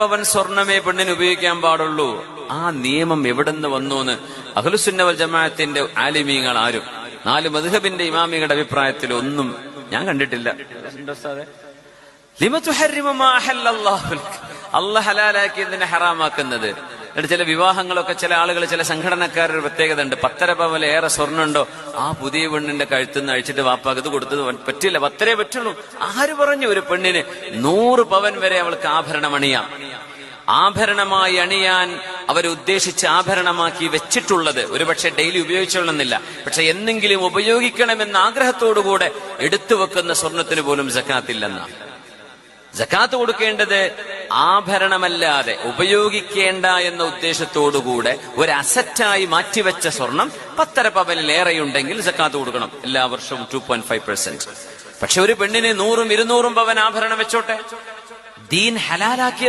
പവൻ സ്വർണമേ പെണ്ണിന് ഉപയോഗിക്കാൻ പാടുള്ളൂ. ആ നിയമം എവിടെന്ന് വന്നു എന്ന് അഖലുസുന്നവൽ ജമാഅത്തിന്റെ ആലിമീങ്ങൾ ആരും. നാല് മധുഹബിന്റെ ഇമാമികളുടെ അഭിപ്രായത്തിൽ ഒന്നും ഞാൻ കണ്ടിട്ടില്ല. ഹലാലാക്കി ഹറാമാക്കുന്നത്. എന്നിട്ട് ചില വിവാഹങ്ങളൊക്കെ ചില ആളുകൾ ചില സംഘടനക്കാരുടെ പ്രത്യേകത ഉണ്ട്. പത്തര പവല ഏറെ സ്വർണുണ്ടോ ആ പുതിയ പെണ്ണിന്റെ കഴുത്തുനിന്ന് അഴിച്ചിട്ട് വാപ്പാക്കത് കൊടുത്തത് പറ്റില്ല. പത്തരേ പറ്റുള്ളൂ. ആര് പറഞ്ഞു ഒരു പെണ്ണിന് നൂറ് പവൻ വരെ അവൾക്ക് ആഭരണം അണിയാം ആഭരണമായി അണിയാൻ അവരുദ്ദേശിച്ച് ആഭരണമാക്കി വെച്ചിട്ടുള്ളത്. ഒരുപക്ഷെ ഡെയിലി ഉപയോഗിച്ചോളുന്നില്ല പക്ഷെ എന്തെങ്കിലും ഉപയോഗിക്കണമെന്ന ആഗ്രഹത്തോടുകൂടെ എടുത്തു വെക്കുന്ന സ്വർണത്തിന് പോലും ജക്കാത്തില്ലെന്നാണ് ജക്കാത്ത് കൊടുക്കേണ്ടത് ആഭരണമല്ലാതെ ഉപയോഗിക്കേണ്ട എന്ന ഉദ്ദേശത്തോടുകൂടെ ഒരു അസറ്റായി മാറ്റിവെച്ച സ്വർണം പത്തര പവനിലേറെയുണ്ടെങ്കിൽ ജക്കാത്ത് കൊടുക്കണം. എല്ലാ വർഷവും ടു പോയിന്റ് ഫൈവ് പെർസെന്റ് പക്ഷെ ഒരു പെണ്ണിന് നൂറും ഇരുന്നൂറും പവൻ ആഭരണം വെച്ചോട്ടെ? ദീൻ ഹലാലാക്കിയത്